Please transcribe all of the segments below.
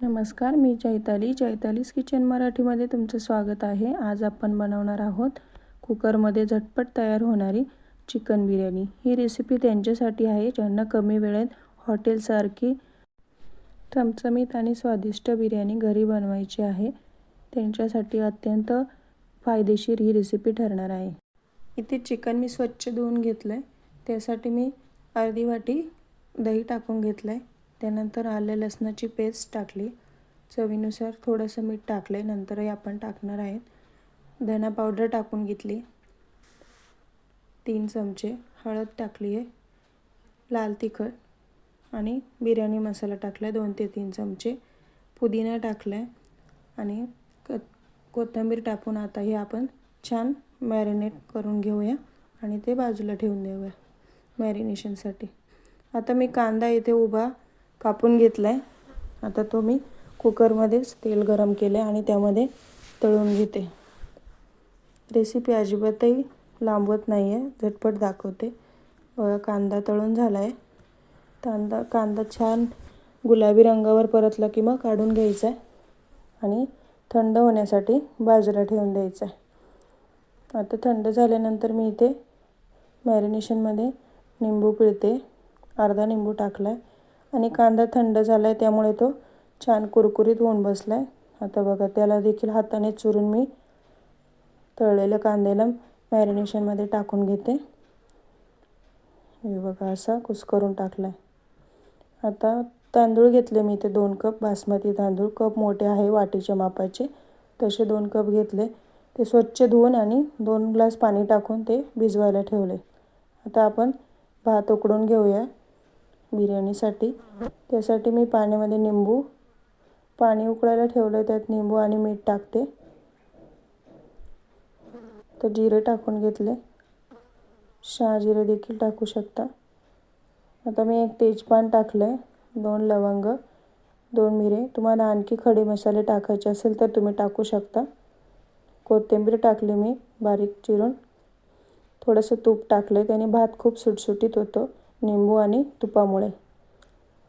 नमस्कार मी चैताली. चैतालीस किचन मराठीमध्ये तुमचं स्वागत आहे. आज आपण बनवणार आहोत कुकरमध्ये झटपट तयार होणारी चिकन बिर्याणी. ही रेसिपी त्यांच्यासाठी आहे ज्यांना कमी वेळेत हॉटेलसारखी चमचमीत आणि स्वादिष्ट बिर्याणी घरी बनवायची आहे. त्यांच्यासाठी अत्यंत फायदेशीर ही रेसिपी ठरणार आहे. इथे चिकन मी स्वच्छ धुवून घेतलं आहे त्यासाठी मी अर्धी वाटी दही टाकून घेतलं आहे त्यानंतर आलं लसणाची पेस्ट टाकली. चवीनुसार थोडंसं मीठ टाकलं आहे नंतरही आपण टाकणार आहेत. धना पावडर टाकून घेतली. तीन चमचे हळद टाकली आहे लाल तिखट आणि बिर्याणी मसाला टाकला दोन ते तीन चमचे. पुदिना टाकला आहे आणि क कोथिंबीर टाकून आता हे आपण छान मॅरिनेट करून घेऊया आणि ते बाजूला ठेवून देऊया मॅरिनेशनसाठी. आता मी कांदा इथे उभा कापून घेतला आहे आता तो मी कुकरमध्येच तेल गरम केलं आहे आणि त्यामध्ये तळून घेते. रेसिपी अजिबातही लांबवत नाही आहे झटपट दाखवते. बघा कांदा तळून झाला आहे कांदा कांदा छान गुलाबी रंगावर परतला की मग काढून घ्यायचा आहे आणि थंड होण्यासाठी बाजूला ठेवून द्यायचा आहे आता थंड झाल्यानंतर मी इथे मॅरिनेशनमध्ये निंबू पिळते. अर्धा निंबू टाकला आहे आणि कांदा थंड झाला आहे त्यामुळे तो छान कुरकुरीत होऊन बसला आहे आता बघा त्याला देखील हाताने चुरून मी तळलेल्या कांद्याला मॅरिनेशनमध्ये टाकून घेते. हे बघा असा कुस्करून टाकला आहे आता तांदूळ घेतले मी इथे दोन कप बासमती तांदूळ. कप मोठे आहे वाटीच्या मापाचे. तसे दोन कप घेतले. ते स्वच्छ धुवून आणि दोन ग्लास पाणी टाकून ते भिजवायला ठेवले. आता आपण भात उकडून घेऊया. बिर्याणीसाठी. त्यासाठी मी पाण्यामध्ये निंबू पाणी उकळायला ठेवलं त्यात निंबू आणि मीठ टाकते. तर जिरे टाकून घेतले. जिरे देखील टाकू शकता. आता मी एक तेजपान टाकलं आहे दोन लवंग दोन मिरे. तुम्हाला आणखी खडे मसाले टाकायचे असेल तर तुम्ही टाकू शकता. कोथिंबीर टाकली मी बारीक चिरून. थोडंसं तूप टाकलं त्याने भात खूप सुटसुटीत होतो. निंबू आणि तुपामुळे.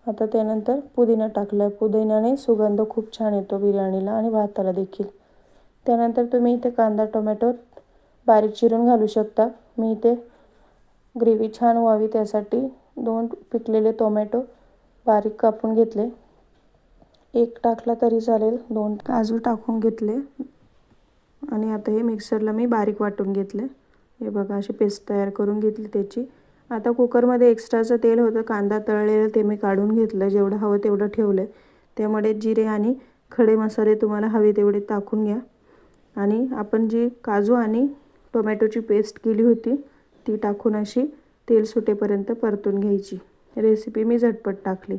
आता त्यानंतर पुदिना टाकला आहे पुदिन्याने सुगंध खूप छान येतो बिर्याणीला आणि भाताला देखील. त्यानंतर तुम्ही इथे कांदा टोमॅटो बारीक चिरून घालू शकता. मी इथे ग्रेव्ही छान व्हावी त्यासाठी दोन पिकलेले टोमॅटो बारीक कापून घेतले. एक टाकला तरी चालेल दोन काजू टाकून घेतले. आणि आता हे मिक्सरला मी बारीक वाटून घेतले. हे बघा अशी पेस्ट तयार करून घेतली त्याची. आता कुकरमध्ये एक्स्ट्राचं तेल होतं कांदा तळलेलं ते मी काढून घेतलं जेवढं हवं तेवढं ठेवलं त्यामध्ये जिरे आणि खडे मसाले तुम्हाला हवे तेवढे टाकून घ्या. आणि आपण जी काजू आणि टोमॅटोची पेस्ट केली होती ती टाकून अशी तेल सुटेपर्यंत परतून घ्यायची. रेसिपी मी झटपट टाकली.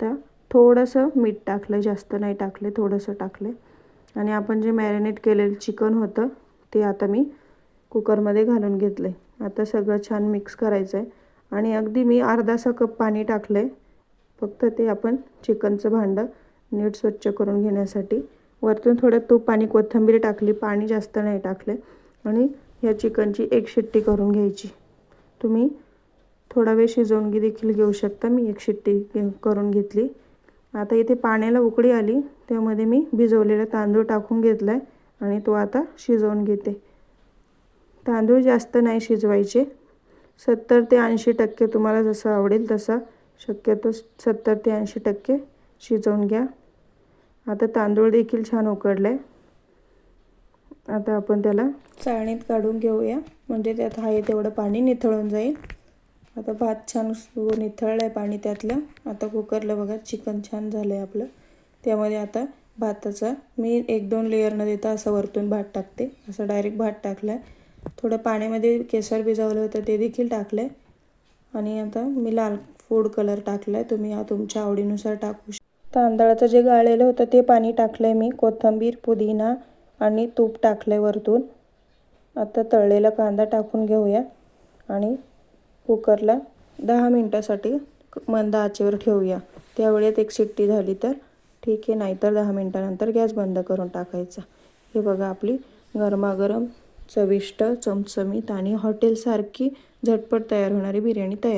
तर थोडंसं मीठ टाकलं जास्त नाही टाकले थोडंसं टाकले आणि आपण जे मॅरिनेट केलेलं चिकन होतं ते आता मी कुकरमध्ये घालून घेतले आता सगळं छान मिक्स करायचं आहे आणि अगदी मी अर्धासा कप पाणी टाकलं आहे फक्त ते आपण चिकनचं भांडं नीट स्वच्छ करून घेण्यासाठी. वरतून थोडं तूप पाणी कोथिंबीर टाकली. पाणी जास्त नाही टाकले आणि ह्या चिकनची एक शिट्टी करून घ्यायची. तुम्ही थोडा वेळ शिजवून देखील घेऊ शकता. मी एक शिट्टी करून घेतली. आता इथे पाण्याला उकळी आली. त्यामध्ये मी भिजवलेला तांदूळ टाकून घेतला आहे आणि तो आता शिजवून घेते. तांदूळ जास्त नाही शिजवायचे. सत्तर ते ऐंशी टक्के तुम्हाला जसं आवडेल तसा शक्यतो सत्तर ते ऐंशी टक्के शिजवून घ्या. आता तांदूळ देखील छान उकडलं आहे आता आपण त्याला चाळणीत काढून घेऊया. म्हणजे त्यात आहे तेवढं पाणी निथळून जाईल. आता भात छान निथळलं आहे पाणी त्यातलं. आता कुकरला बघा चिकन छान झालं आहे आपलं. त्यामध्ये आता भाताचा मी एक दोन लेअर न देता असं वरतून भात टाकते. असं डायरेक्ट भात टाकला आहे थोडं पाण्यामध्ये केसर भिजवलं होतं ते देखील टाकलं आहे आणि आता मी लाल फूड कलर टाकला आहे तुम्ही तुमच्या आवडीनुसार टाकू शकता तांदळाचं जे गाळलेलं होतं ते पाणी टाकलं आहे मी. कोथिंबीर पुदिना आणि तूप टाकलं आहे वरतून. आता तळलेला कांदा टाकून घेऊया. आणि कुकरला दहा मिनटासाठी मंद आचेवर ठेवूया. त्यावेळेत एक शिट्टी झाली तर ठीक आहे. नाहीतर दहा मिनटानंतर गॅस बंद करून टाकायचा. हे बघा आपली गरमागरम चविष्ट चमचमीत आणि हॉटेलसारखी झटपट तयार होणारी बिर्याणी तयार